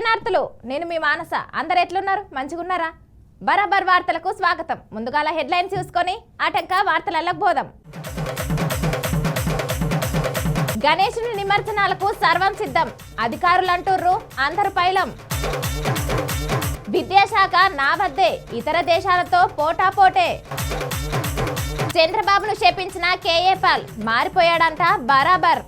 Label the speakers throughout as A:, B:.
A: శనార్థులు నేను మీ మానస. అందరు ఎట్లున్నారు? మంచిగున్నారా? బరాబర్ వార్తలకు స్వాగతం. ముందుగాల హెడ్లైన్స్ చూసుకొని ఆటంక వార్తలకు పోదాం. గణేశుని నిమజ్జనాలకు సర్వం సిద్ధం. అధికారులు అంటుర్రు అందరు పైలం. విద్యాశాఖ నా వద్దే ఇతర దేశాలతో పోటాపోటే చంద్రబాబును క్షేపించిన కేఏ పాల్ మారిపోయాడంట బరాబర్.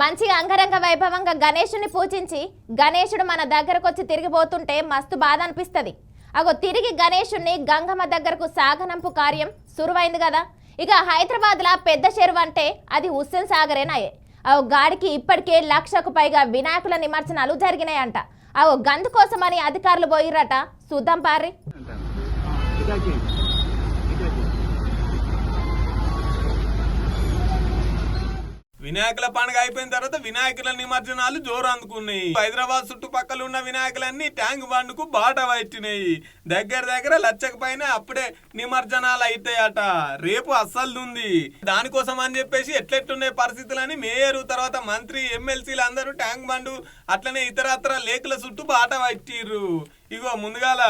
A: మంచిగా అంగరంగ వైభవంగా గణేషుని పూజించి గణేశుడు మన దగ్గరకు వచ్చి తిరిగిపోతుంటే మస్తు బాధ అనిపిస్తుంది అగో తిరిగి గణేషుణ్ణి గంగమ్మ దగ్గరకు సాగనంపు కార్యం సురువైంది కదా. ఇక హైదరాబాద్లా పెద్ద చెరువు అంటే అది హుస్సేన్ సాగరేనాయే అవు గాడికి ఇప్పటికే లక్షకు పైగా వినాయకుల నిమజ్జనాలు జరిగినాయంట. అవు గందు కోసమని అధికారులు పోయిరట చూద్దాం పారి.
B: వినాయకుల పండుగ అయిపోయిన తర్వాత వినాయకుల నిమజ్జనాలు జోరు అందుకున్నాయి హైదరాబాద్ చుట్టుపక్కల ఉన్న వినాయకులన్నీ ట్యాంక్ బండ్కు బాట పట్టినాయి. దగ్గర దగ్గర లచ్చక పైన అప్పుడే నిమజ్జనాలు అయితాయట. రేపు అస్సలు ఉంది దానికోసం అని చెప్పేసి ఎట్లెట్లున్నాయి పరిస్థితులని మేయర్ తర్వాత మంత్రి ఎమ్మెల్సీలు అందరూ ట్యాంక్ బండు అట్లనే ఇతరత్ర లేకుల చుట్టూ బాట పట్టిర్రు. ఇగో ముందుగాల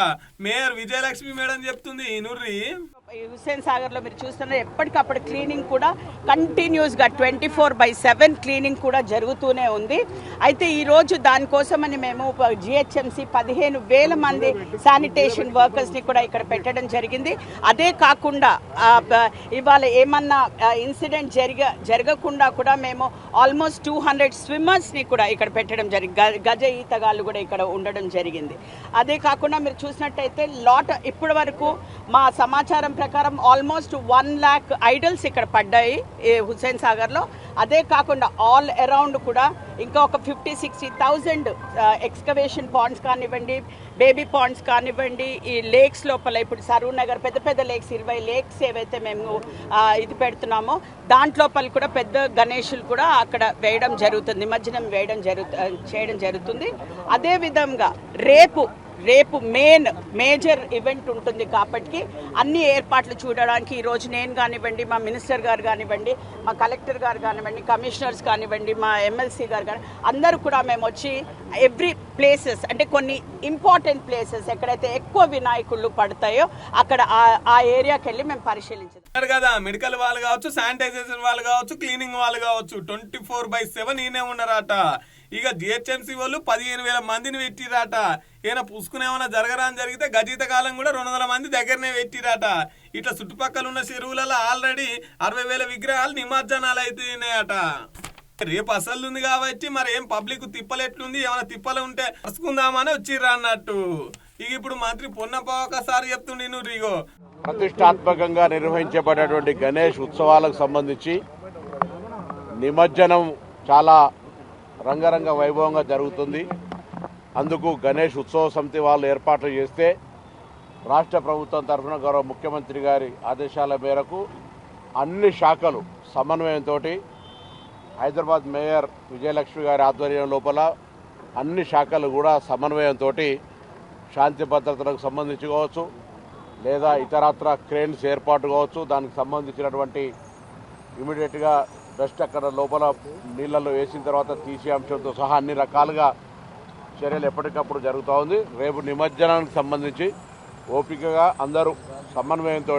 B: మేయర్ విజయలక్ష్మి మేడం చెప్తుంది
C: ఈ నుర్రి హుస్సేన్ సాగర్లో మీరు చూస్తున్నారు ఎప్పటికప్పుడు క్లీనింగ్ కూడా కంటిన్యూస్గా twenty four by seven cleaning కూడా జరుగుతూనే ఉంది. అయితే ఈరోజు దానికోసమని మేము జిహెచ్ఎంసి పదిహేను వేల మంది శానిటేషన్ వర్కర్స్ని కూడా ఇక్కడ పెట్టడం జరిగింది. అదే కాకుండా ఇవాళ ఏమన్నా ఇన్సిడెంట్ జరిగ జరగకుండా కూడా మేము ఆల్మోస్ట్ టూ హండ్రెడ్ స్విమ్మర్స్ని కూడా ఇక్కడ పెట్టడం జరిగింది గ- గజ ఈతగాళ్ళు కూడా ఇక్కడ ఉండడం జరిగింది. అదే కాకుండా మీరు చూసినట్టయితే లాట్ ఇప్పటి వరకు మా సమాచారం ప్రకారం ఆల్మోస్ట్ వన్ ల్యాక్ ఐడల్స్ ఇక్కడ పడ్డాయి ఈ హుస్సేన్ సాగర్లో. అదే కాకుండా ఆల్ అరౌండ్ కూడా ఇంకా ఒక fifty sixty thousand excavation ponds కానివ్వండి బేబీ పాండ్స్ కానివ్వండి ఈ లేక్స్ లోపల ఇప్పుడు సరూర్ నగర్ పెద్ద పెద్ద లేక్స్ ఇరవై లేక్స్ ఏవైతే మేము ఇది పెడుతున్నామో దాంట్లోపల కూడా పెద్ద గణేషులు కూడా అక్కడ వేయడం జరుగుతుంది నిమజ్జనం వేయడం జరుగు చేయడం జరుగుతుంది. అదే విధంగా రేపు రేపు మెయిన్ మేజర్ ఈవెంట్ ఉంటుంది కాబట్టి అన్ని ఏర్పాట్లు చూడడానికి ఈరోజు నేను కానివ్వండి మా మినిస్టర్ గారు కానివ్వండి మా కలెక్టర్ గారు కానివ్వండి కమిషనర్స్ కానివ్వండి మా ఎమ్మెల్సీ గారు కానీ అందరూ కూడా మేము వచ్చి ఎవ్రీ ప్లేసెస్ అంటే కొన్ని ఇంపార్టెంట్ ప్లేసెస్ ఎక్కడైతే ఎక్కువ వినాయకుళ్ళు పడతాయో అక్కడ ఆ- ఏరియాకి వెళ్ళి మేము పరిశీలించాం
B: కదా మెడికల్ వాళ్ళు కావచ్చు శానిటైజేషన్ వాళ్ళు కావచ్చు క్లీనింగ్ వాళ్ళు కావచ్చు ట్వంటీ ఫోర్ బై సెవెన్ ఈయనే ఉన్నారట. ఇక జిహెచ్ఎంసీ వాళ్ళు పదిహేను వేల మందిని పెట్టిరాట ఈయన పుసుకుని ఏమైనా జరగరా జరిగితే గజీత కాలం కూడా రెండు వందల మంది దగ్గరనే పెట్టిరాట ఇట్లా చుట్టుపక్కల ఉన్న చెరువులలో ఆల్రెడీ అరవై వేల విగ్రహాలు నిమజ్జనాలు అవుతున్నాయట రేపు అసలు ఉంది కాబట్టి మరి ఏం పబ్లిక్ తిప్పలు ఎట్లుంది ఏమైనా తిప్పలు ఉంటే పరుచుకుందామని వచ్చిర్రా అన్నట్టు. ఇక ఇప్పుడు మంత్రి పొన్నప్ప ఒకసారి చెప్తుండే నువ్వు రీగో.
D: ప్రతిష్టాత్మకంగా నిర్వహించబడేటువంటి గణేష్ ఉత్సవాలకు సంబంధించి నిమజ్జనం చాలా రంగరంగ వైభవంగా జరుగుతుంది. అందుకు గణేష్ ఉత్సవ సమితి వాళ్ళు ఏర్పాట్లు చేస్తే రాష్ట్ర ప్రభుత్వం తరఫున గౌరవ ముఖ్యమంత్రి గారి ఆదేశాల మేరకు అన్ని శాఖలు సమన్వయంతో హైదరాబాద్ మేయర్ విజయలక్ష్మి గారి ఆధ్వర్యం లోపల అన్ని శాఖలు కూడా సమన్వయంతో శాంతి భద్రతలకు సంబంధించి కావచ్చు లేదా ఇతరత్ర క్రేన్స్ ఏర్పాటు కావచ్చు దానికి సంబంధించినటువంటి ఇమీడియట్గా ఫస్ట్ అక్కడ లోపల నీళ్ళల్లో వేసిన తర్వాత తీసే అంశంతో సహా అన్ని రకాలుగా చర్యలు ఎప్పటికప్పుడు జరుగుతూ ఉంది. రేపు నిమజ్జనానికి సంబంధించి ఓపికగా అందరూ సమన్వయంతో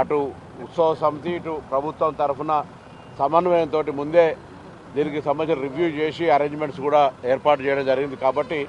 D: అటు ఉత్సవ సమితి ఇటు ప్రభుత్వం తరఫున సమన్వయంతో ముందే దీనికి సంబంధించిన రివ్యూ చేసి అరేంజ్మెంట్స్ కూడా ఏర్పాటు చేయడం జరిగింది. కాబట్టి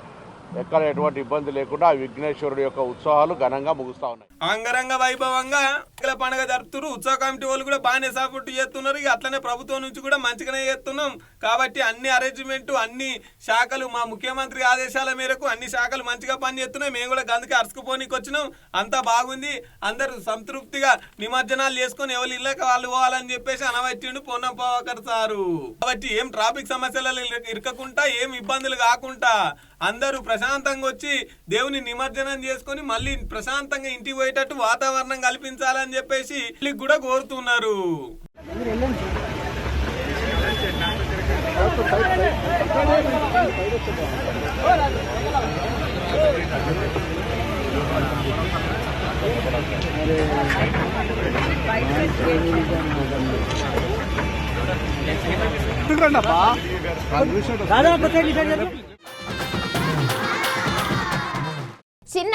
D: ఎక్కడ ఎటువంటి ఇబ్బంది లేకుండా ఆ విఘ్నేశ్వరుడు యొక్క ఉత్సవాలు ఘనంగా ముగుస్తూ ఉన్నాయి.
B: అంగరంగ వైభవంగా ఎన్నికల పండుగ జరుపుతున్నారు ఉత్సవ కమిటీ వాళ్ళు కూడా బాగానే సపోర్ట్ చేస్తున్నారు. ఇక అట్లనే ప్రభుత్వం నుంచి కూడా మంచిగానే చేస్తున్నాం. కాబట్టి అన్ని అరేంజ్మెంట్ అన్ని శాఖలు మా ముఖ్యమంత్రి ఆదేశాల మేరకు అన్ని శాఖలు మంచిగా పనిచేస్తున్నాయి. మేము కూడా గందుకే అరుచుకుపోనీకి వచ్చినాం. అంతా బాగుంది. అందరూ సంతృప్తిగా నిమజ్జనాలు చేసుకొని ఎవరు ఇళ్ళకి వాళ్ళు పోవాలని చెప్పేసి అనవచ్చిండు పొన్నం పోవకర్ సారు. కాబట్టి ఏం ట్రాఫిక్ సమస్యలు ఇరకకుండా ఏం ఇబ్బందులు కాకుండా అందరూ ప్రశాంతంగా వచ్చి దేవుని నిమజ్జనం చేసుకొని మళ్ళీ ప్రశాంతంగా ఇంటికి పోయేటట్టు వాతావరణం కల్పించాలని చెప్పేసి వీళ్ళకి కూడా కోరుతున్నారు
E: you.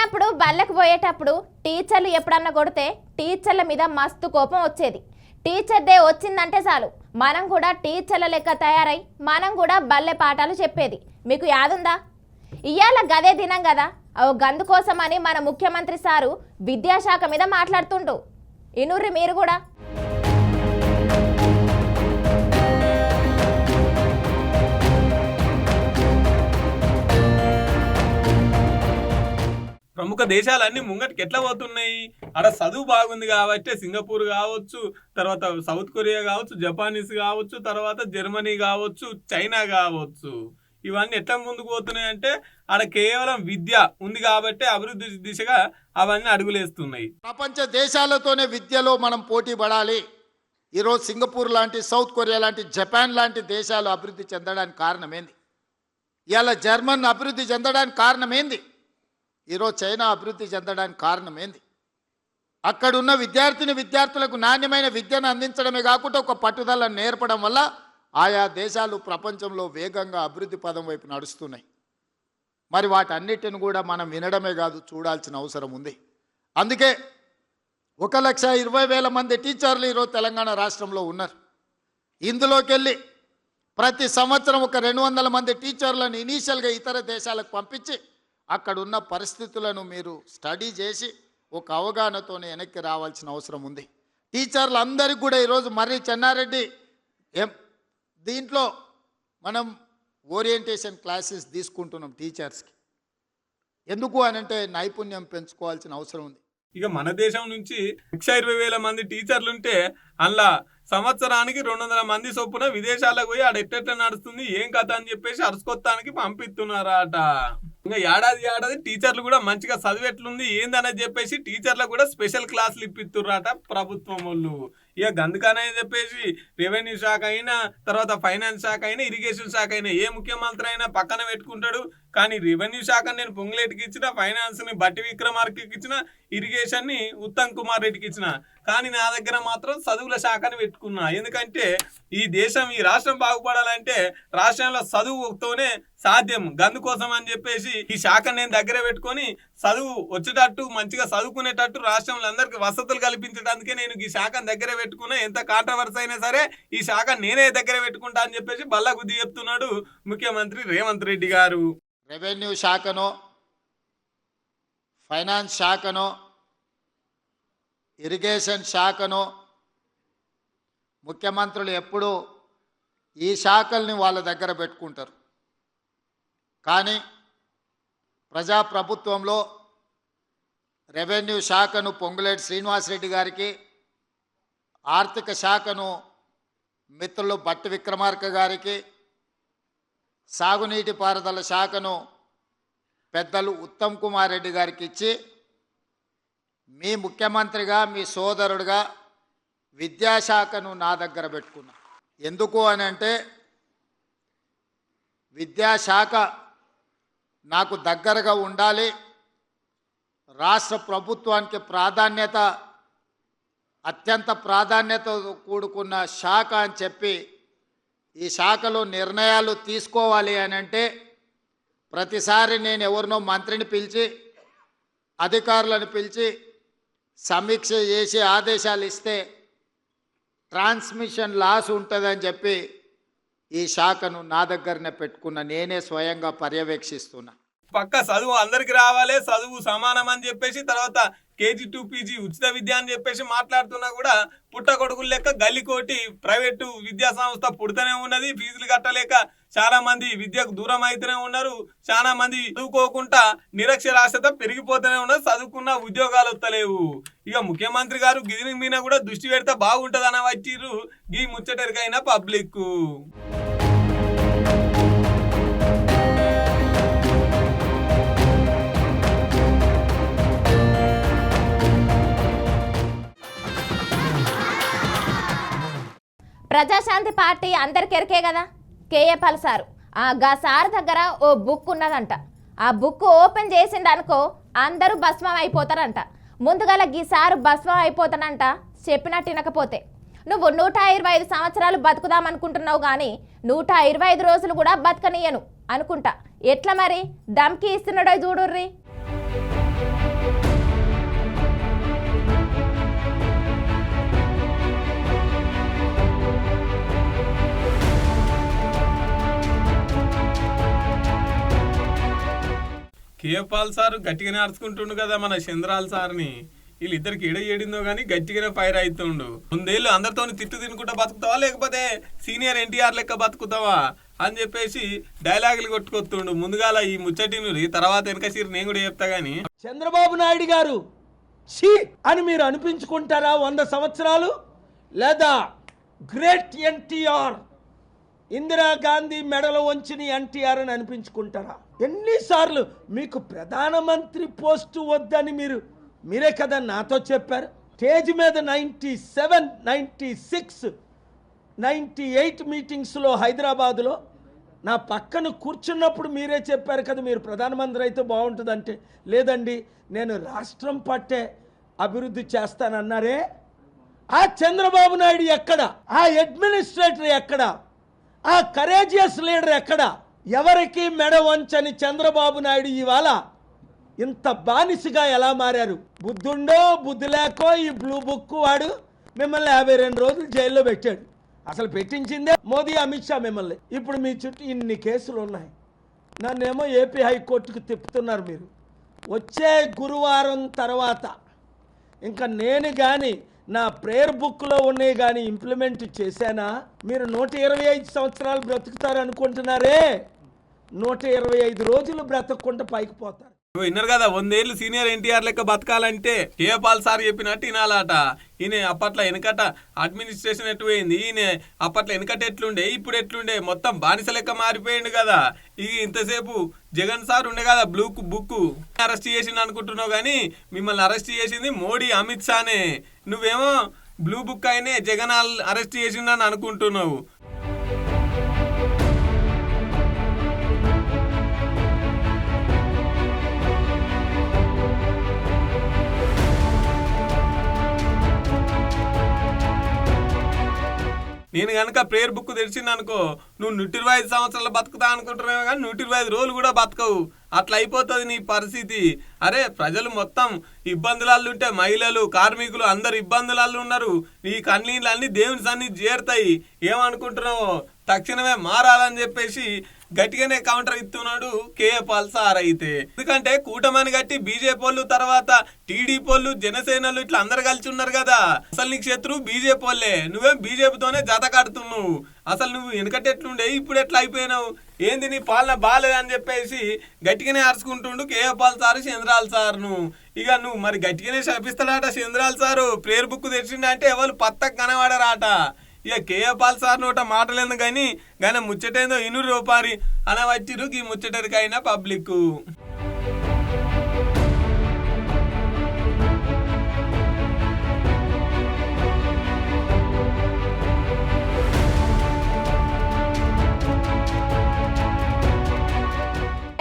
A: చిన్నప్పుడు బళ్ళకు పోయేటప్పుడు టీచర్లు ఎప్పుడన్నా కొడితే టీచర్ల మీద మస్తు కోపం వచ్చేది. టీచర్ డే వచ్చిందంటే చాలు. మనం కూడా టీచర్ల లెక్క తయారై మనం కూడా బల్లె పాఠాలు చెప్పేది. మీకు యాదుందా? ఇవాళ గదే దినం కదా ఓ గందు కోసమని మన ముఖ్యమంత్రి సారు విద్యాశాఖ మీద మాట్లాడుతుండు. ఇనుర్రి మీరు కూడా.
B: ప్రముఖ దేశాలన్నీ ముంగటికి ఎట్లా పోతున్నాయి? ఆడ చదువు బాగుంది కాబట్టి సింగపూర్ కావచ్చు తర్వాత సౌత్ కొరియా కావచ్చు జపానీస్ కావచ్చు తర్వాత జర్మనీ కావచ్చు చైనా కావచ్చు. ఇవన్నీ ఎట్లా ముందుకు పోతున్నాయి అంటే ఆడ కేవలం విద్య ఉంది కాబట్టి అభివృద్ధి దిశగా అవన్నీ అడుగులేస్తున్నాయి.
F: ప్రపంచ దేశాలతోనే విద్యలో మనం పోటీ పడాలి. ఈరోజు సింగపూర్ లాంటి సౌత్ కొరియా లాంటి జపాన్ లాంటి దేశాలు అభివృద్ధి చెందడానికి కారణమేంది ఇలా జర్మన్ అభివృద్ధి చెందడానికి కారణమేంది ఈరోజు చైనా అభివృద్ధి చెందడానికి కారణమేంది అక్కడున్న విద్యార్థిని విద్యార్థులకు నాణ్యమైన విద్యను అందించడమే కాకుండా ఒక పట్టుదలను నేర్పడం వల్ల ఆయా దేశాలు ప్రపంచంలో వేగంగా అభివృద్ధి పదం వైపు నడుస్తున్నాయి. మరి వాటన్నిటిని కూడా మనం వినడమే కాదు చూడాల్సిన అవసరం ఉంది. అందుకే ఒక లక్ష ఇరవై వేల మంది టీచర్లు ఈరోజు తెలంగాణ రాష్ట్రంలో ఉన్నారు. ఇందులోకి వెళ్ళి ప్రతి సంవత్సరం ఒక రెండు వందల మంది టీచర్లను ఇనీషియల్గా ఇతర దేశాలకు పంపించి అక్కడున్న పరిస్థితులను మీరు స్టడీ చేసి ఒక అవగాహనతో వెనక్కి రావాల్సిన అవసరం ఉంది. టీచర్లు అందరికీ కూడా ఈరోజు మర్రి చెన్నారెడ్డి ఎం దీంట్లో మనం ఓరియంటేషన్ క్లాసెస్ తీసుకుంటున్నాం టీచర్స్కి. ఎందుకు అనంటే నైపుణ్యం పెంచుకోవాల్సిన అవసరం ఉంది.
B: ఇక మన దేశం నుంచి లక్ష ఇరవై వేల మంది టీచర్లు ఉంటే అందులో సంవత్సరానికి రెండు వందల మంది చొప్పున విదేశాలకు పోయి ఆడ ఎట్టెట్ట నడుస్తుంది ఏం కథ అని చెప్పేసి అరుసుకొత్తానికి పంపిస్తున్నారట. ఇంకా ఏడాది ఏడాది టీచర్లు కూడా మంచిగా చదివేట్లుంది. ఏందని చెప్పేసి టీచర్లకు కూడా స్పెషల్ క్లాసులు ఇప్పిస్తుర్రాట ప్రభుత్వం వాళ్ళు. ఇక అందుకనే చెప్పేసి రెవెన్యూ శాఖ అయినా తర్వాత ఫైనాన్స్ శాఖ అయినా ఇరిగేషన్ శాఖ అయినా ఏ ముఖ్యమంత్రి అయినా పక్కన పెట్టుకుంటాడు. కానీ రెవెన్యూ శాఖ నేను పొంగులేటికి ఇచ్చిన ఫైనాన్స్ని బట్టి విక్రమార్కకి ఇచ్చిన ఇరిగేషన్ని ఉత్తమ్ కుమార్ రెడ్డికి ఇచ్చిన. కానీ నా దగ్గర మాత్రం చదువుల శాఖని పెట్టుకున్నా. ఎందుకంటే ఈ దేశం ఈ రాష్ట్రం బాగుపడాలంటే రాష్ట్రంలో చదువుతోనే సాధ్యం. గందు కోసం అని చెప్పేసి ఈ శాఖ నేను దగ్గర పెట్టుకొని చదువు వచ్చేటట్టు మంచిగా చదువుకునేటట్టు రాష్ట్రంలో అందరికీ వసతులు కల్పించడానికే నేను ఈ శాఖను దగ్గర పెట్టుకున్నా. ఎంత కాంట్రవర్సీ అయినా సరే ఈ శాఖ నేనే దగ్గర పెట్టుకుంటా అని చెప్పేసి బల్ల గుద్ది చెప్తున్నాడు ముఖ్యమంత్రి రేవంత్ రెడ్డి గారు.
F: రెవెన్యూ శాఖనో ఫైనాన్స్ శాఖనో ఇరిగేషన్ శాఖనో ముఖ్యమంత్రులు ఎప్పుడూ ఈ శాఖల్ని వాళ్ళ దగ్గర పెట్టుకుంటారు. కానీ ప్రజాప్రభుత్వంలో రెవెన్యూ శాఖను పొంగులేటి శ్రీనివాసరెడ్డి గారికి ఆర్థిక శాఖను మిత్రులు భట్టి విక్రమార్క గారికి సాగునీటి పారుదల శాఖను పెద్దలు ఉత్తమ్ కుమార్ రెడ్డి గారికి ఇచ్చి మీ ముఖ్యమంత్రిగా మీ సోదరుడుగా విద్యాశాఖను నా దగ్గర పెట్టుకున్నా. ఎందుకు అని అంటే విద్యాశాఖ నాకు దగ్గరగా ఉండాలి. రాష్ట్ర ప్రభుత్వానికి ప్రాధాన్యత అత్యంత ప్రాధాన్యత కూడుకున్న శాఖ అని చెప్పి ఈ శాఖలో నిర్ణయాలు తీసుకోవాలి అని అంటే ప్రతిసారి నేను ఎవరినో మంత్రిని పిలిచి అధికారులను పిలిచి సమీక్ష చేసి ఆదేశాలు ఇస్తే ట్రాన్స్మిషన్ లాస్ ఉంటుందని చెప్పి ఈ శాఖను నా దగ్గరనే పెట్టుకున్న నేనే స్వయంగా పర్యవేక్షిస్తున్నా.
B: పక్క చదువు అందరికి రావాలి చదువు సమానం అని చెప్పేసి తర్వాత కేజీ టూ పీజీ ఉచిత విద్య అని చెప్పేసి మాట్లాడుతున్నా కూడా పుట్ట కొడుకులు లెక్క గల్లికోటి ప్రైవేటు విద్యా సంస్థ పుడుతూనే ఉన్నది ఫీజులు కట్టలేక చాలా మంది విద్యకు దూరం అయితేనే ఉన్నారు చాలా మంది చదువుకోకుండా నిరక్షరాస్యత పెరిగిపోతూనే ఉన్నారు చదువుకున్న ఉద్యోగాలు వస్తలేవు. ఇక ముఖ్యమంత్రి గారు గిరి మీద కూడా దృష్టి పెడితే బాగుంటది వచ్చిర్రు ఈ ముచ్చటరికైన పబ్లిక్
A: శాంతి పార్టీ అందరికెరికే కదా? KA Paul sir. ఆ గా సార్ దగ్గర ఓ బుక్ ఉన్నదంట. ఆ బుక్ ఓపెన్ చేసిందనుకో అనుకో అందరూ భస్మం అయిపోతారంట. ముందుగల గీ సారు భస్మం అయిపోతానంట చెప్పినట్టు వినకపోతే. నువ్వు నూట ఇరవై ఐదు సంవత్సరాలు బతుకుదాం అనుకుంటున్నావు కానీ నూట ఇరవై ఐదు రోజులు కూడా బతకనీయను అనుకుంటా. ఎట్లా మరి? దమ్కి ఇస్తున్నాడో చూడుర్రి.
B: కేపాల్ సార్ గట్టిగానే అరుచుకుంటుండు కదా మన చంద్రాల్ సార్ని. వీళ్ళిద్దరికి ఎడ ఏడిందో కానీ గట్టిగానే ఫైర్ అవుతుండు ముందేళ్ళు అందరితో తిట్టు తినుకుంటా బతుకుతావా? లేకపోతే సీనియర్ ఎన్టీఆర్ లెక్క బతుకుతావా? అని చెప్పేసి డైలాగులు కొట్టుకొస్తుండు. ముందుగాల ఈ ముచ్చటిని తర్వాత వెనక సీరు నేను కూడా చెప్తా గానీ.
G: చంద్రబాబు నాయుడు గారు షీ అని మీరు అనిపించుకుంటారా వంద సంవత్సరాలు? లేదా గ్రేట్ ఎన్టీఆర్ ఇందిరాగాంధీ మెడలో వంచిన ఎన్టీఆర్ అని అనిపించుకుంటారా? ఎన్నిసార్లు మీకు ప్రధానమంత్రి పోస్టు వద్దని మీరు మీరే కదా నాతో చెప్పారు? స్టేజ్ మీద ninety seven ninety six ninety eight మీటింగ్స్లో హైదరాబాదులో నా పక్కన కూర్చున్నప్పుడు మీరే చెప్పారు కదా మీరు ప్రధానమంత్రి అయితే బాగుంటుందంటే. లేదండి నేను రాష్ట్రం పట్టే అభివృద్ధి చేస్తానన్నారే. ఆ చంద్రబాబు నాయుడు ఎక్కడ? ఆ అడ్మినిస్ట్రేటర్ ఎక్కడ? ఆ కరేజియస్ లీడర్ ఎక్కడ? ఎవరికి మెడ వంచని చంద్రబాబు నాయుడు ఇవాళ ఇంత బానిసగా ఎలా మారారు? బుద్ధుండో బుద్ధి లేకో ఈ బ్లూ బుక్ వాడు మిమ్మల్ని యాభై రెండు రోజులు జైల్లో పెట్టాడు. అసలు పెట్టించిందే మోదీ అమిత్ షా మిమ్మల్ని. ఇప్పుడు మీ చుట్టూ ఇన్ని కేసులు ఉన్నాయి. నన్నేమో ఏపీ హైకోర్టుకు తిప్పుతున్నారు మీరు. వచ్చే గురువారం తర్వాత ఇంకా నేను కానీ నా ప్రేయర్ బుక్లో ఉన్నాయి కానీ ఇంప్లిమెంట్ చేశానా? మీరు నూట ఇరవై ఐదు సంవత్సరాలు బ్రతుకుతారు అనుకుంటున్నారే నూట ఇరవై ఐదు రోజులు బ్రతకకుండా పైకి పోతారు.
B: విన్నారు కదా వందేళ్ళు సీనియర్ ఎన్టీఆర్ లెక్క బతకాలంటే కేపాల్ సార్ చెప్పినట్టు వినాలట ఈయన అప్పట్లో వెనకట అడ్మినిస్ట్రేషన్ ఎట్టుపోయింది ఈయన అప్పట్లో వెనకట ఎట్లుండే? ఇప్పుడు ఎట్లుండే? మొత్తం బానిస లెక్క మారిపోయిండు కదా. ఈ ఇంతసేపు జగన్ సార్ ఉండే కదా బ్లూ బుక్ అరెస్ట్ చేసిండు అనుకుంటున్నావు కానీ మిమ్మల్ని అరెస్ట్ చేసింది మోడీ అమిత్ షానే. నువ్వేమో బ్లూ బుక్ అయినే జగన్ అరెస్ట్ చేసిండని అనుకుంటున్నావు. నేను కనుక ప్రేయర్ బుక్ తెరిచింది అనుకో నువ్వు నూట ఇరవై ఐదు సంవత్సరాలు బతుకుతా అనుకుంటున్నావు కానీ నూట ఇరవై ఐదు రోజులు కూడా బతకవు. అట్లా అయిపోతుంది నీ పరిస్థితి. అరే ప్రజలు మొత్తం ఇబ్బందులలో ఉంటే మహిళలు కార్మికులు అందరు ఇబ్బందులలో ఉన్నారు. నీ కన్నీళ్ళు అన్ని దేవుని సన్ని చేరుతాయి. ఏమనుకుంటున్నావు తక్షణమే మారాలని చెప్పేసి గట్టిగానే కౌంటర్ ఇస్తున్నాడు కేఏ పాల్ సార్ అయితే. ఎందుకంటే కూటమని గట్టి బీజేపీ వాళ్ళు తర్వాత టీడీపీ వాళ్ళు జనసేనలు ఇట్లా అందరు కలిసి ఉన్నారు కదా. అసలు నీకు శత్రువు బీజేపీ వాళ్ళే. నువ్వేం బీజేపీతోనే జత కడుతున్నావు. అసలు నువ్వు వెనకటి ఎట్లుండే ఇప్పుడు ఎట్లా అయిపోయినావు? ఏంది నీ పాలన బాగాలేదని చెప్పేసి గట్టిగానే అరుచుకుంటుండు కేఏ పాల్ సార్ చంద్రాల్ సార్ను. ఇక నువ్వు మరి గట్టిగానే శపిస్తాడట చంద్రాల్ సారు. ప్రేయర్ బుక్ తెచ్చిండే అంటే ఎవరు పత్తకు కనబడరాట. ఇక కేఏ పాల్ సార్ నోట మాటలేదు కానీ కానీ ముచ్చటేందో ఇనురు రూపారి అనవచ్చిరు ఈ ముచ్చటరికైనా పబ్లిక్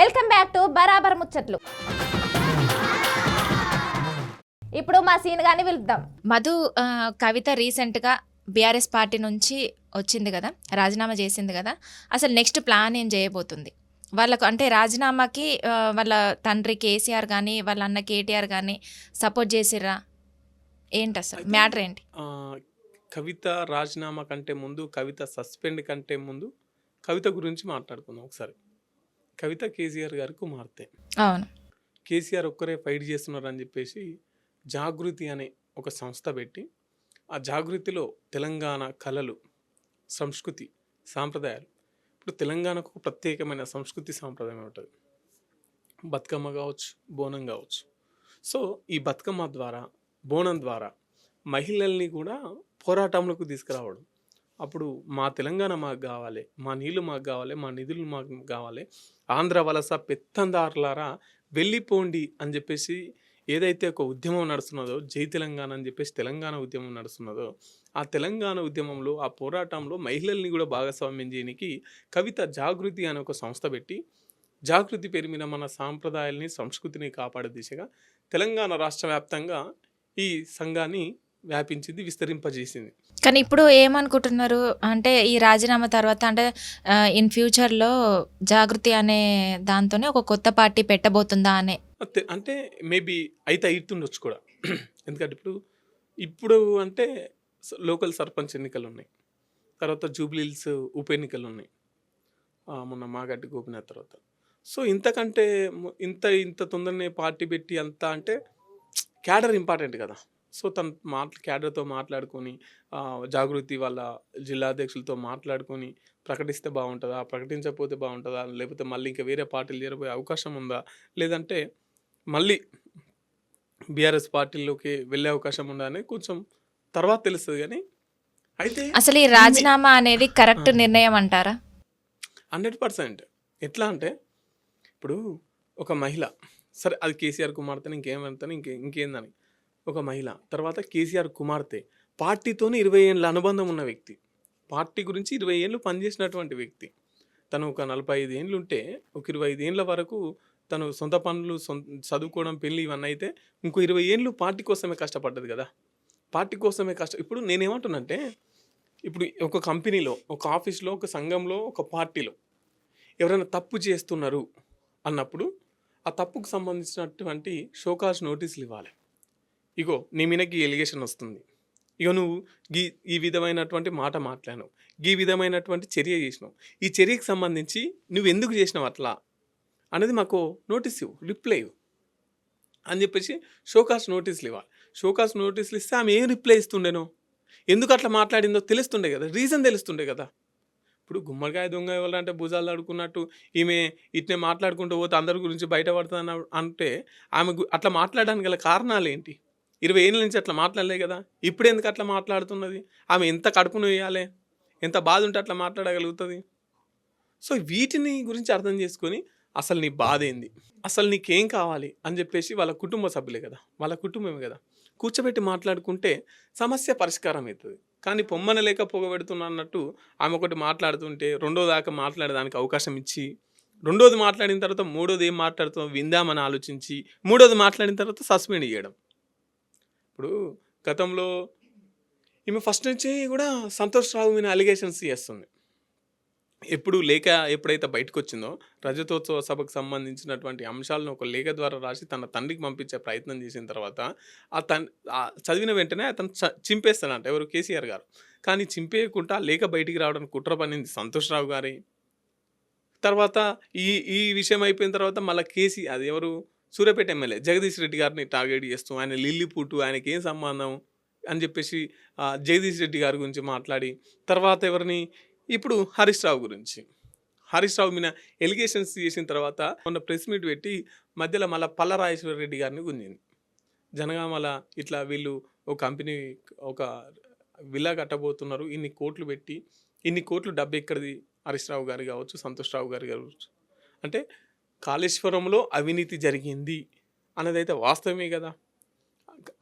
A: వెల్కమ్ బ్యాక్ టు బరాబర్ ముచ్చట్లు. ఇప్పుడు మా సీన్ గాని పిలుద్దాం.
H: మధు కవిత రీసెంట్గా బీఆర్ఎస్ పార్టీ నుంచి వచ్చింది కదా రాజీనామా చేసింది కదా అసలు నెక్స్ట్ ప్లాన్ ఏం చేయబోతుంది? వాళ్ళకు అంటే రాజీనామాకి వాళ్ళ తండ్రి కేసీఆర్ కానీ వాళ్ళ అన్న కేటీఆర్ కానీ సపోర్ట్ చేసిర్రా? ఏంటి అసలు? మ్యాటర్ ఏంటి?
I: కవిత రాజీనామా కంటే ముందు కవిత సస్పెండ్ కంటే ముందు కవిత గురించి మాట్లాడుకుందాం ఒకసారి. కవిత కేసీఆర్ గారి కుమార్తె.
H: అవును.
I: కేసీఆర్ ఒక్కరే ఫైట్ చేస్తున్నారని చెప్పేసి జాగృతి అనే ఒక సంస్థ పెట్టి ఆ జాగృతిలో తెలంగాణ కళలు సంస్కృతి సాంప్రదాయాలు. ఇప్పుడు తెలంగాణకు ఒక ప్రత్యేకమైన సంస్కృతి సాంప్రదాయం ఉంటుంది బతుకమ్మ కావచ్చు బోనం కావచ్చు. సో ఈ బతుకమ్మ ద్వారా బోనం ద్వారా మహిళల్ని కూడా పోరాటంలోకి తీసుకురావడం. అప్పుడు మా తెలంగాణ మాకు కావాలి మా నీళ్ళు మాకు కావాలి మా నిధులు మాకు కావాలి. ఆంధ్ర వలస పెత్తందారులారా వెళ్ళిపోండి అని చెప్పేసి ఏదైతే ఒక ఉద్యమం నడుస్తున్నదో జై తెలంగాణ అని చెప్పేసి తెలంగాణ ఉద్యమం నడుస్తున్నదో ఆ తెలంగాణ ఉద్యమంలో ఆ పోరాటంలో మహిళల్ని కూడా భాగస్వామ్యం చేయడానికి కవిత జాగృతి అనే ఒక సంస్థ పెట్టి జాగృతి పేరు మీద మన సాంప్రదాయాల్ని సంస్కృతిని కాపాడే దిశగా తెలంగాణ రాష్ట్ర వ్యాప్తంగా ఈ సంఘాన్ని
B: వ్యాపించింది విస్తరింపజేసింది.
H: కానీ ఇప్పుడు ఏమనుకుంటున్నారు అంటే ఈ రాజీనామా తర్వాత అంటే ఇన్ ఫ్యూచర్లో జాగృతి అనే దాంతోనే ఒక కొత్త పార్టీ పెట్టబోతుందా అనే
B: అంటే మేబీ అయితే అవుతుండొచ్చు కూడా. ఎందుకంటే ఇప్పుడు ఇప్పుడు అంటే లోకల్ సర్పంచ్ ఎన్నికలు ఉన్నాయి తర్వాత జూబ్లీల్స్ ఉప ఎన్నికలు ఉన్నాయి మొన్న మాగడ్డి గోపినాథ్ తర్వాత. సో ఇంతకంటే ఇంత ఇంత తొందరనే పార్టీ పెట్టి అంత అంటే క్యాడర్ ఇంపార్టెంట్ కదా. సో తన మాట్లా క్యాడర్తో మాట్లాడుకొని జాగృతి వాళ్ళ జిల్లా అధ్యక్షులతో మాట్లాడుకొని ప్రకటిస్తే బాగుంటుందా? ప్రకటించకపోతే బాగుంటుందా? లేకపోతే మళ్ళీ ఇంకా వేరే పార్టీలు చేరబోయే అవకాశం ఉందా? లేదంటే మళ్ళీ బీఆర్ఎస్ పార్టీలోకి వెళ్ళే అవకాశం అనేది కొంచెం తర్వాత తెలుస్తుంది కానీ అయితే
H: అసలు ఈ రాజీనామా అనేది కరెక్ట్ నిర్ణయం అంటారా?
B: Hundred percent. ఎట్లా అంటే ఇప్పుడు ఒక మహిళ సరే అది కేసీఆర్ కుమార్తెని ఇంకేమంటాను ఇంకే ఇంకేందని. ఒక మహిళ తర్వాత కేసీఆర్ కుమార్తె పార్టీతోనే ఇరవై ఏళ్ళ అనుబంధం ఉన్న వ్యక్తి పార్టీ గురించి ఇరవై ఏళ్ళు పనిచేసినటువంటి వ్యక్తి. తను ఒక నలభై ఐదు ఏళ్ళు ఉంటే ఒక ఇరవై ఐదు ఏళ్ళ వరకు తను సొంత పనులు చదువుకోవడం పెళ్ళి ఇవన్నీ అయితే ఇంకో ఇరవై ఏళ్ళు పార్టీ కోసమే కష్టపడ్డది కదా. పార్టీ కోసమే కష్టం ఇప్పుడు నేనేమంటున్నంటే ఇప్పుడు ఒక కంపెనీలో ఒక ఆఫీస్లో ఒక సంఘంలో ఒక పార్టీలో ఎవరైనా తప్పు చేస్తున్నారు అన్నప్పుడు ఆ తప్పుకు సంబంధించినటువంటి షోకాస్ నోటీసులు ఇవ్వాలి. ఇగో నీ మీదకి ఎలిగేషన్ వస్తుంది. ఇగో నువ్వు గీ ఈ విధమైనటువంటి మాట మాట్లాడినావు. ఈ విధమైనటువంటి చర్య చేసినావు. ఈ చర్యకు సంబంధించి నువ్వు ఎందుకు చేసినావు అట్లా? అనేది మాకు నోటీస్ ఇవ్వు రిప్లై ఇవ్వు. అని చెప్పేసి షోకాస్ నోటీసులు ఇవ్వాలి. షోకాస్ నోటీసులు ఇస్తే ఆమె ఏం రిప్లై ఇస్తుండేనో? ఎందుకు అట్లా మాట్లాడిందో తెలుస్తుండే కదా రీజన్ తెలుస్తుండే కదా. ఇప్పుడు గుమ్మడికాయ దొంగ ఎవరంటే భుజాలు అడుకున్నట్టు ఈమె ఇట్నే మాట్లాడుకుంటూ పోతే అందరి గురించి బయటపడుతుంది అంటే ఆమె అట్లా మాట్లాడడానికి గల కారణాలు ఏంటి? ఇరవై ఏళ్ళ నుంచి అట్లా మాట్లాడలే కదా ఇప్పుడు ఎందుకు అట్లా మాట్లాడుతున్నది? ఆమె ఎంత కడుపును వేయాలి? ఎంత బాధ ఉంటే అట్లా మాట్లాడగలుగుతుంది? సో వీటిని గురించి అర్థం చేసుకొని అసలు నీ బాధ ఏంది? అసలు నీకేం కావాలి? అని చెప్పేసి వాళ్ళ కుటుంబ సభ్యులే కదా. వాళ్ళ కుటుంబమే కదా. కూర్చోబెట్టి మాట్లాడుకుంటే సమస్య పరిష్కారం అవుతుంది. కానీ పొమ్మన లేక పొగబెడుతున్నా అన్నట్టు ఆమె ఒకటి మాట్లాడుతుంటే రెండో దాకా మాట్లాడడానికి అవకాశం ఇచ్చి రెండోది మాట్లాడిన తర్వాత మూడోది ఏం మాట్లాడుతాం విందామని ఆలోచించి మూడోది మాట్లాడిన తర్వాత సస్పెండ్ చేయడం ఇప్పుడు గతంలో ఈమె ఫస్ట్ నుంచి కూడా సంతోష్ రావు మీద అలిగేషన్స్ చేస్తుంది. ఎప్పుడు లేఖ ఎప్పుడైతే బయటకు వచ్చిందో రజతోత్సవ సభకు సంబంధించినటువంటి అంశాలను ఒక లేఖ ద్వారా రాసి తన తండ్రికి పంపించే ప్రయత్నం చేసిన తర్వాత ఆ తన్ ఆ చదివిన వెంటనే అతను చింపేస్తాడంట ఎవరు? కేసీఆర్ గారు. కానీ చింపేయకుండా లేఖ బయటికి రావడానికి కుట్ర పనింది సంతోష్ రావు గారి. తర్వాత ఈ ఈ విషయం అయిపోయిన తర్వాత మళ్ళీ కేసీ అది ఎవరు? సూర్యాపేట ఎమ్మెల్యే జగదీష్ రెడ్డి గారిని టార్గెట్ చేస్తూ ఆయన లిల్లీపూటు పుట్టు ఆయనకి ఏం సంబంధం? అని చెప్పేసి జగదీష్ రెడ్డి గారి గురించి మాట్లాడి తర్వాత ఎవరిని? ఇప్పుడు హరీష్ రావు గురించి. హరీష్ రావు మీద ఎలిగేషన్స్ చేసిన తర్వాత మొన్న ప్రెస్ మీట్ పెట్టి మధ్యలో మళ్ళీ పల్లరాజేశ్వర రెడ్డి గారిని గుంజింది. జనగామల ఇట్లా వీళ్ళు ఒక కంపెనీ ఒక విల్లా కట్టబోతున్నారు. ఇన్ని కోట్లు పెట్టి ఇన్ని కోట్లు డబ్బు ఎక్కడిది? హరీష్ రావు గారు కావచ్చు సంతోష్ రావు గారు కావచ్చు. అంటే కాళేశ్వరంలో అవినీతి జరిగింది అన్నదైతే వాస్తవమే కదా.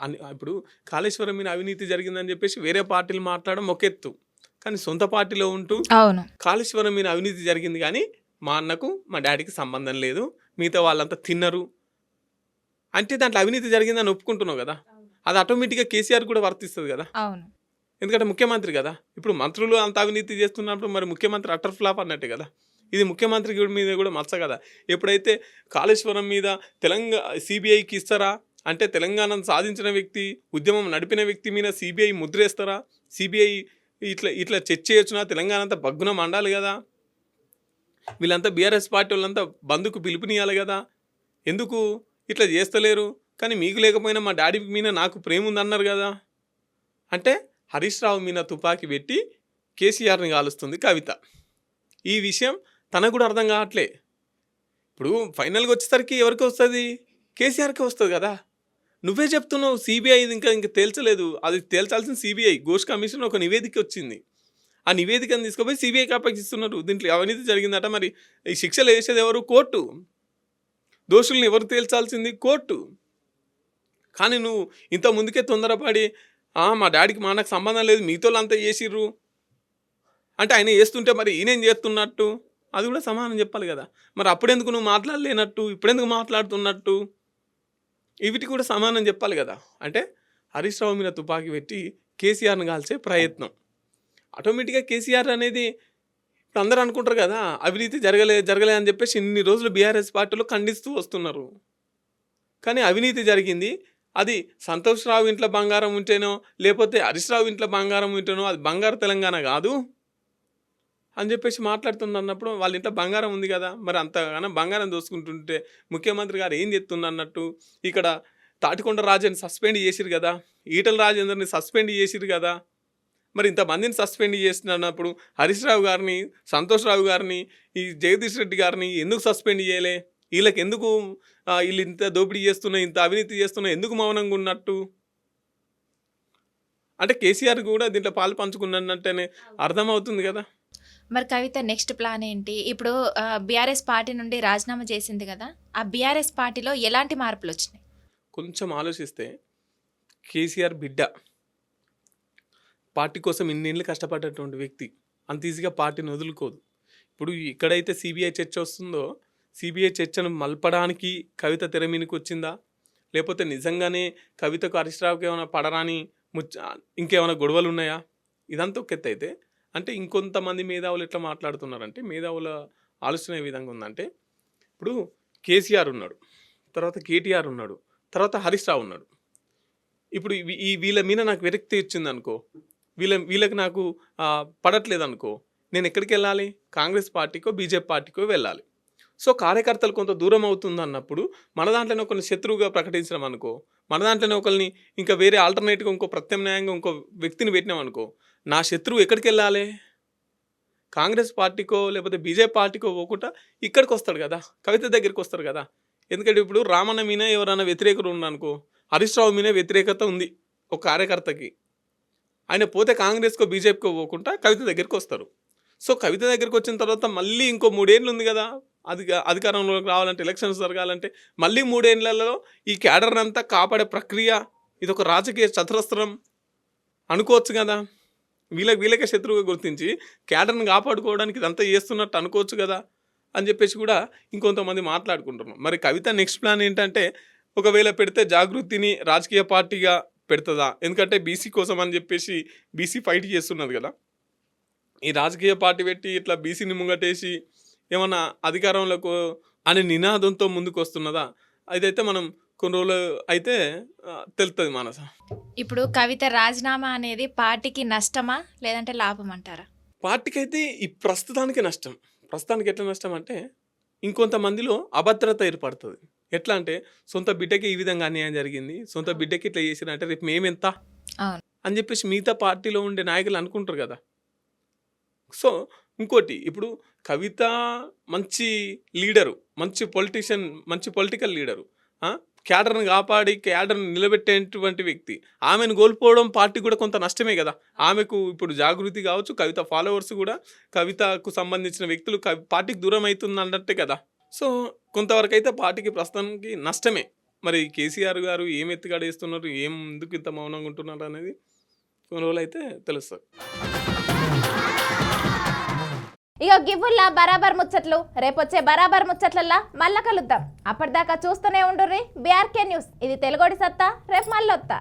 B: అని ఇప్పుడు కాళేశ్వరం మీద అవినీతి జరిగిందని చెప్పేసి వేరే పార్టీలు మాట్లాడడం ఒక ఎత్తు. కానీ సొంత పార్టీలో ఉంటూ
H: అవును.
B: కాళేశ్వరం మీద అవినీతి జరిగింది కానీ మా అన్నకు మా డాడీకి సంబంధం లేదు. మిగతా వాళ్ళంతా తిన్నరు. అంటే దాంట్లో అవినీతి జరిగిందని ఒప్పుకుంటున్నావు కదా? అది ఆటోమేటిక్గా కేసీఆర్ కూడా వర్తిస్తుంది కదా?
H: అవును.
B: ఎందుకంటే ముఖ్యమంత్రి కదా? ఇప్పుడు మంత్రులు అంత అవినీతి చేస్తున్నప్పుడు మరి ముఖ్యమంత్రి అటర్ ఫ్లాప్ అన్నట్టే కదా? ఇది ముఖ్యమంత్రి మీద కూడా మచ్చ కదా? ఎప్పుడైతే కాళేశ్వరం మీద తెలంగాణ సిబిఐకి ఇస్తారా? అంటే తెలంగాణను సాధించిన వ్యక్తి ఉద్యమం నడిపిన వ్యక్తి మీద సిబిఐ ముద్రేస్తారా? సిబిఐ ఇట్లా ఇట్లా చర్చ చేయొచ్చునా? తెలంగాణ అంతా భగ్గున మండాలి కదా. వీళ్ళంతా బీఆర్ఎస్ పార్టీ వాళ్ళంతా బంధుకు పిలుపునియాలి కదా. ఎందుకు? ఇట్లా చేస్తలేరు. కానీ మీకు లేకపోయినా మా డాడీ మీద నాకు ప్రేమ ఉందన్నారు కదా. అంటే హరీష్ రావు మీద తుపాకీ పెట్టి కేసీఆర్ని కాలుస్తుంది కవిత. ఈ విషయం తనకు కూడా అర్థం కావట్లే. ఇప్పుడు ఫైనల్గా వచ్చేసరికి ఎవరికి వస్తుంది? కేసీఆర్కి వస్తుంది కదా. నువ్వే చెప్తున్నావు సిబిఐ ఇది ఇంకా ఇంకా తేల్చలేదు. అది తేల్చాల్సిన సిబిఐ ఘోష్ కమిషన్ ఒక నివేదిక వచ్చింది. ఆ నివేదికను తీసుకుపోయి సిబిఐకి అప్పగిస్తున్నారు. దీంట్లో అవినీతి జరిగిందట మరి. ఈ శిక్షలు వేసేది ఎవరు? కోర్టు. దోషుల్ని ఎవరు తేల్చాల్సింది? కోర్టు. కానీ నువ్వు ఇంత ముందుకే తొందరపడి మా డాడీకి మా నాకు సంబంధం లేదు మీతో అంతా చేసిర్రు అంటే ఆయన చేస్తుంటే మరి ఈయనేం చేస్తున్నట్టు? అది కూడా సమానం చెప్పాలి కదా. మరి అప్పుడెందుకు నువ్వు మాట్లాడలేనట్టు? ఇప్పుడెందుకు మాట్లాడుతున్నట్టు? వీటికి కూడా సమానం చెప్పాలి కదా. అంటే హరీష్ రావు మీద తుపాకీ పెట్టి కేసీఆర్ని కాల్చే ప్రయత్నం. ఆటోమేటిక్గా కేసీఆర్ అనేది ఇప్పుడు అందరూ అనుకుంటారు కదా అవినీతి జరగలే జరగలే అని చెప్పేసి ఇన్ని రోజులు బీఆర్ఎస్ పార్టీలో ఖండిస్తూ వస్తున్నారు. కానీ అవినీతి జరిగింది. అది సంతోష్ రావు ఇంట్లో బంగారం ఉంటేనో లేకపోతే హరీష్ రావు ఇంట్లో బంగారం ఉంటేనో అది బంగారు తెలంగాణ కాదు. అని చెప్పేసి మాట్లాడుతుంది అన్నప్పుడు వాళ్ళ ఇంట్లో బంగారం ఉంది కదా మరి అంతగానో బంగారం దోసుకుంటుంటే ముఖ్యమంత్రి గారు ఏం చెప్తుంది అన్నట్టు ఇక్కడ తాటికొండ రాజుని సస్పెండ్ చేసిరు కదా ఈటల రాజేందర్ని సస్పెండ్ చేసిరు కదా మరి ఇంతమందిని సస్పెండ్ చేస్తున్నప్పుడు హరీష్ రావు గారిని సంతోష్ రావు గారిని ఈ జగదీష్ రెడ్డి గారిని ఎందుకు సస్పెండ్ చేయలే? వీళ్ళకి ఎందుకు వీళ్ళు ఇంత దోపిడీ చేస్తున్నా ఇంత అవినీతి చేస్తున్నా ఎందుకు మౌనంగా ఉన్నట్టు? అంటే కేసీఆర్ కూడా దీంట్లో పాలు పంచుకున్నట్టనే అర్థమవుతుంది కదా.
H: మరి కవిత నెక్స్ట్ ప్లాన్ ఏంటి? ఇప్పుడు బీఆర్ఎస్ పార్టీ నుండి రాజీనామా చేసింది కదా ఆ బీఆర్ఎస్ పార్టీలో ఎలాంటి మార్పులు వచ్చినాయి?
B: కొంచెం ఆలోచిస్తే కేసీఆర్ బిడ్డ పార్టీ కోసం ఇన్నేళ్ళు కష్టపడేటువంటి వ్యక్తి అంత ఈజీగా పార్టీని వదులుకోదు. ఇప్పుడు ఎక్కడైతే సిబిఐ చర్చ వస్తుందో సిబిఐ చర్చను మలపడానికి కవిత తెర మీదకి వచ్చిందా? లేకపోతే నిజంగానే కవితకు హరీష్ రావుకి ఏమైనా పడరాని ముచ్చ ఇంకేమైనా గొడవలు ఉన్నాయా? ఇదంతా ఒక అయితే అంటే ఇంకొంతమంది మేధావులు ఎట్లా మాట్లాడుతున్నారంటే మేధావుల ఆలోచన ఏ విధంగా ఉందంటే ఇప్పుడు కేసీఆర్ ఉన్నాడు తర్వాత కేటీఆర్ ఉన్నాడు తర్వాత హరీష్ రావు ఉన్నాడు. ఇప్పుడు ఈ వీళ్ళ మీద నాకు విరక్తి వచ్చింది అనుకో వీళ్ళ వీళ్ళకి నాకు పడట్లేదనుకో పడట్లేదు అనుకో నేను ఎక్కడికి వెళ్ళాలి? కాంగ్రెస్ పార్టీకో బీజేపీ పార్టీకో వెళ్ళాలి. సో కార్యకర్తలు కొంత దూరం అవుతుంది అన్నప్పుడు మన దాంట్లోనే ఒకరిని శత్రువుగా ప్రకటించడం అనుకో మన దాంట్లోనే ఒకరిని ఇంకా వేరే ఆల్టర్నేట్గా ఇంకో ప్రత్యామ్నాయంగా ఇంకో వ్యక్తిని పెట్టినాం అనుకో నా శత్రువు ఎక్కడికి వెళ్ళాలి? కాంగ్రెస్ పార్టీకో లేకపోతే బీజేపీ పార్టీకో పోకుండా ఇక్కడికి వస్తాడు కదా కవిత దగ్గరికి వస్తారు కదా. ఎందుకంటే ఇప్పుడు రామన్న మీద ఎవరైనా వ్యతిరేకులు ఉన్నానుకో హరీష్ రావు మీద వ్యతిరేకత ఉంది ఒక కార్యకర్తకి. ఆయన పోతే కాంగ్రెస్కో బీజేపీకో పోకుండా కవిత దగ్గరికి వస్తారు. సో కవిత దగ్గరికి వచ్చిన తర్వాత మళ్ళీ ఇంకో మూడేళ్ళు ఉంది కదా అది అధికారంలోకి రావాలంటే ఎలక్షన్స్ జరగాలంటే మళ్ళీ మూడేళ్ళలో ఈ క్యాడర్ అంతా కాపాడే ప్రక్రియ ఇది ఒక రాజకీయ చతురస్త్రం అనుకోవచ్చు కదా. వీళ్ళకి వీళ్ళకే శత్రువుగా గుర్తించి క్యాడర్ని కాపాడుకోవడానికి ఇదంతా చేస్తున్నట్టు అనుకోవచ్చు కదా అని చెప్పేసి కూడా ఇంకొంతమంది మాట్లాడుకుంటున్నాం మరి కవిత నెక్స్ట్ ప్లాన్ ఏంటంటే ఒకవేళ పెడితే జాగృతిని రాజకీయ పార్టీగా పెడుతుందా? ఎందుకంటే బీసీ కోసం అని చెప్పేసి బీసీ ఫైట్ చేస్తున్నది కదా. ఈ రాజకీయ పార్టీ పెట్టి ఇట్లా బీసీని ముంగటేసి ఏమన్నా అధికారంలోకి అనే నినాదంతో ముందుకు వస్తున్నదా అదైతే మనం కొన్ని రోజులు అయితే తెలుస్తుంది మానస.
H: ఇప్పుడు కవిత రాజీనామా అనేది పార్టీకి నష్టమా లేదంటే లాభం అంటారా?
B: పార్టీకి అయితే ఈ ప్రస్తుతానికి నష్టం. ప్రస్తుతానికి ఎట్లా నష్టం అంటే ఇంకొంతమందిలో అభద్రత ఏర్పడుతుంది. ఎట్లా అంటే సొంత బిడ్డకి ఈ విధంగా అన్యాయం జరిగింది సొంత బిడ్డకి ఇట్లా చేసిన అంటే రేపు మేమెంత. అని చెప్పేసి మిగతా పార్టీలో ఉండే నాయకులు అనుకుంటారు కదా. సో ఇంకోటి ఇప్పుడు కవిత మంచి లీడరు మంచి పొలిటీషియన్ మంచి పొలిటికల్ లీడరు క్యాడర్ని కాపాడి క్యాడర్ని నిలబెట్టేటువంటి వ్యక్తి. ఆమెను కోల్పోవడం పార్టీ కూడా కొంత నష్టమే కదా. ఆమెకు ఇప్పుడు జాగృతి కావచ్చు కవిత ఫాలోవర్స్ కూడా కవితకు సంబంధించిన వ్యక్తులు కవి పార్టీకి దూరం అవుతుంది అన్నట్టే కదా. సో కొంతవరకు అయితే పార్టీకి ప్రస్తుతానికి నష్టమే. మరి కేసీఆర్ గారు ఏం ఎత్తుగాడేస్తున్నారు ఏం ఎందుకు ఇంత మౌనంగా ఉంటున్నారు అనేది కొన్ని రోజులు అయితే తెలుస్తుంది
A: ఇక గివ్వుల్లా బరాబర్ ముచ్చట్లు. రేపొచ్చే బరాబర్ ముచ్చట్లల్లా మళ్ళా కలుద్దాం. అప్పటిదాకా చూస్తూనే ఉండుర్రి. BRK news. ఇది తెలుగోడి సత్తా రేపు మళ్ళొత్తా.